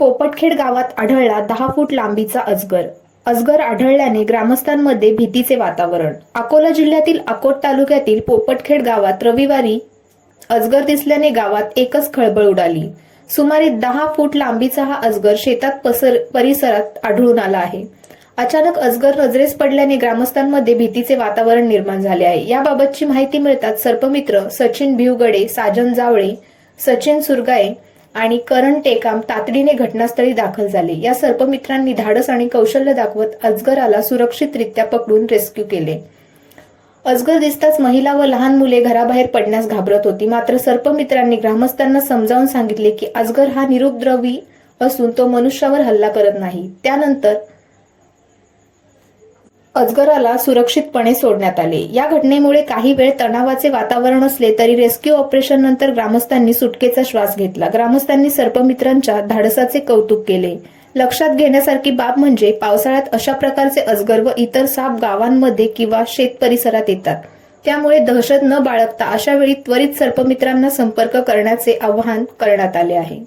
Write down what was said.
पोपटखेड गावात आढळला दहा फूट लांबीचा अजगर अजगर आढळल्याने ग्रामस्थांमध्ये भीतीचे वातावरण. अकोला जिल्ह्यातील अकोट तालुक्यातील पोपटखेड गावात रविवारी अजगर दिसल्याने गावात एकच खळबळ उडाली. सुमारे दहा फूट लांबीचा हा अजगर शेतात पसर परिसरात आढळून आला आहे. अचानक अजगर नजरेस पडल्याने ग्रामस्थांमध्ये भीतीचे वातावरण निर्माण झाले आहे. याबाबतची माहिती मिळताच सर्पमित्र सचिन भिवगडे साजन जावळे सचिन सुरगाये आणि करण टेकाम तातडीने घटनास्थळी दाखल झाले. या सर्पमित्रांनी धाडस आणि कौशल्य दाखवत अजगराला सुरक्षितरित्या पकडून रेस्क्यू केले. अजगर दिसताच महिला व लहान मुले घराबाहेर पडण्यास घाबरत होती. मात्र सर्पमित्रांनी ग्रामस्थांना समजावून सांगितले की अजगर हा निरुपद्रवी असून तो मनुष्यावर हल्ला करत नाही. त्यानंतर अजगराला सुरक्षितपणे सोडण्यात आले. या घटनेमुळे काही वेळ तणावाचे वातावरण असले तरी रेस्क्यू ऑपरेशन नंतर ग्रामस्थांनी सुटकेचा श्वास घेतला. ग्रामस्थांनी सर्पमित्रांच्या धाडसाचे कौतुक केले. लक्षात घेण्यासारखी बाब म्हणजे पावसाळ्यात अशा प्रकारचे अजगर व इतर साप गावांमध्ये किंवा शेत परिसरात येतात. त्यामुळे दहशत न बाळगता अशा वेळी त्वरित सर्पमित्रांना संपर्क करण्याचे आवाहन करण्यात आले आहे.